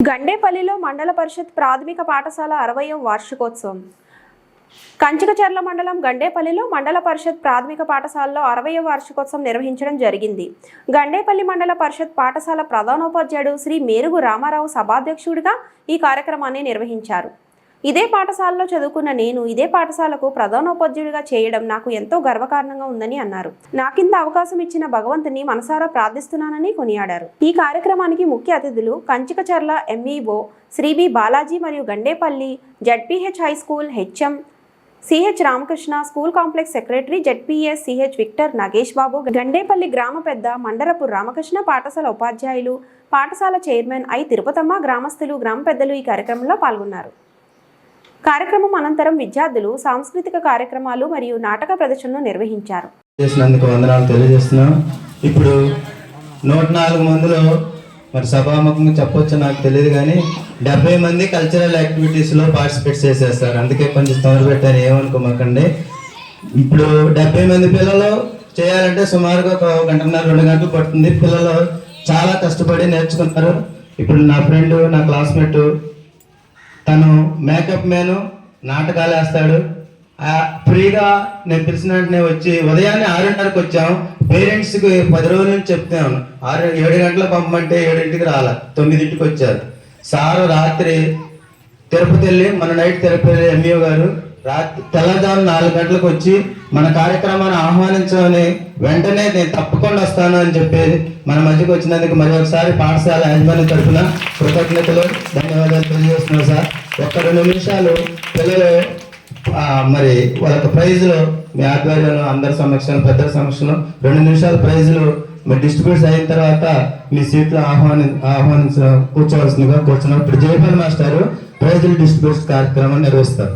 గండేపల్లిలో మండల పరిషత్ ప్రాథమిక పాఠశాల అరవయవ వార్షికోత్సవం. కంచికచర్ల మండలం గండేపల్లిలో మండల పరిషత్ ప్రాథమిక పాఠశాలలో అరవయవ వార్షికోత్సవం నిర్వహించడం జరిగింది. గండేపల్లి మండల పరిషత్ పాఠశాల ప్రధానోపాధ్యాయుడు శ్రీ మేరుగు రామారావు సభాధ్యక్షుడిగా ఈ కార్యక్రమాన్ని నిర్వహించారు. ఇదే పాఠశాలలో చదువుకున్న నేను ఇదే పాఠశాలకు ప్రధానోపాధ్యుడిగా చేయడం నాకు ఎంతో గర్వకారణంగా ఉందని అన్నారు. నాకింత అవకాశం ఇచ్చిన భగవంతుని మనసారా ప్రార్థిస్తున్నానని కొనియాడారు. ఈ కార్యక్రమానికి ముఖ్య అతిథులు కంచికచర్ల ఎంఈఓ శ్రీ బి బాలాజీ మరియు Gandepalli ZPH high school HM CH Ramakrishna school complex secretary ZPS CH Victor Nagesh Babu Gandepalli గ్రామ పెద్ద మండరపు రామకృష్ణ పాఠశాల ఉపాధ్యాయులు పాఠశాల చైర్మన్ ఐ తిరుపతమ్మ గ్రామస్తులు గ్రామ పెద్దలు ఈ కార్యక్రమంలో పాల్గొన్నారు. కార్యక్రమం అనంతరం విద్యార్థులు సాంస్కృతిక కార్యక్రమాలు మరియు నాటక ప్రదర్శనలు నిర్వహించారు. చేసినందుకు వందనాలు తెలియజేస్తున్నాం. ఇప్పుడు నూట నాలుగు మందిలో మరి సభాముఖంగా చెప్పొచ్చు నాకు తెలియదు కానీ డెబ్బై మంది కల్చరల్ యాక్టివిటీస్లో పార్టిసిపేట్ చేసేస్తారు. అందుకే కొంచెం తొందర పెట్టారు ఏమనుకోమాకండి. ఇప్పుడు డెబ్బై మంది పిల్లలు చేయాలంటే సుమారుగా ఒక గంటన్నర రెండు గంటలు పడుతుంది. పిల్లలు చాలా కష్టపడి నేర్చుకుంటారు ఇప్పుడు నా ఫ్రెండ్ నా క్లాస్మేట్ తను మేకప్ మ్యాను నాటకాలు వేస్తాడు. ఫ్రీగా నేను పిలిచిన వెంటనే వచ్చి ఉదయాన్నే ఆరున్నరకు వచ్చాము పేరెంట్స్కి పది రోజుల నుంచి చెప్తాను ఆరు ఏడు గంటలకు పంపమంటే ఏడింటికి రాలే. తొమ్మిదింటికి వచ్చారు. సారు రాత్రి తిరుపతి వెళ్ళి మన నైట్ తిరుపతి వెళ్ళి ఎంఈఓ గారు రాత్రి తెల్లవారు నాలుగు గంటలకు వచ్చి మన కార్యక్రమాన్ని ఆహ్వానించమని వెంటనే నేను తప్పకుండా వస్తాను అని చెప్పి మన మధ్యకి వచ్చినందుకు మరి ఒకసారి పాఠశాల యజమాని తరఫున కృతజ్ఞతలు ధన్యవాదాలు తెలియజేస్తున్నాం సార్. ఒక్క రెండు నిమిషాలు పిల్లలు మరి వాళ్ళ ప్రైజ్లు మీ ఆధ్వర్యంలో అందరి సమక్షంలో పెద్దల సమక్షంలో రెండు నిమిషాల ప్రైజ్లు మరి డిస్ట్రిబ్యూట్స్ అయిన తర్వాత మీ సీట్లో ఆహ్వాని ఆహ్వానించ కూర్చోవలసిందిగా కూర్చున్నారు ఇప్పుడు జయపాల్ మాస్టారు ప్రైజులు డిస్ట్రిబ్యూట్స్ కార్యక్రమం నిర్వహిస్తారు.